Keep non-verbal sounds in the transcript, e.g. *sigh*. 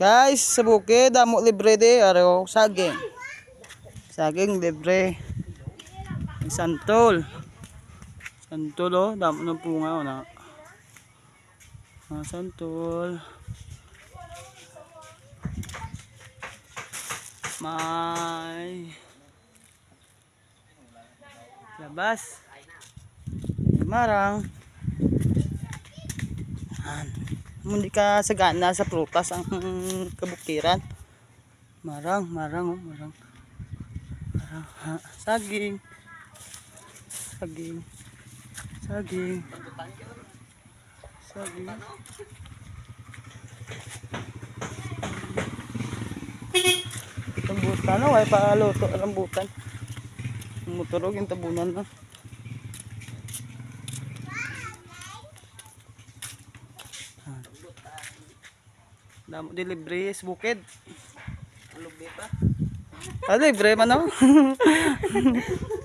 Guys, sa bukid, damo libre di, araw, saging. Saging libre. Santol. Santol oh, damo ng punga oh na. Ah, santol. May labas. Marang. Yan. Hindi ka sagana sa prutas ang kabukiran. Marang, marang, oh, marang. Marang, ha. Saging. Saging. Saging. Saging. Rambutan, no? Ay paluto, rambutan. Muturog yung tabunan na. Damo di libre sa bukid. Lubi pa. Ah, libre man no? *laughs*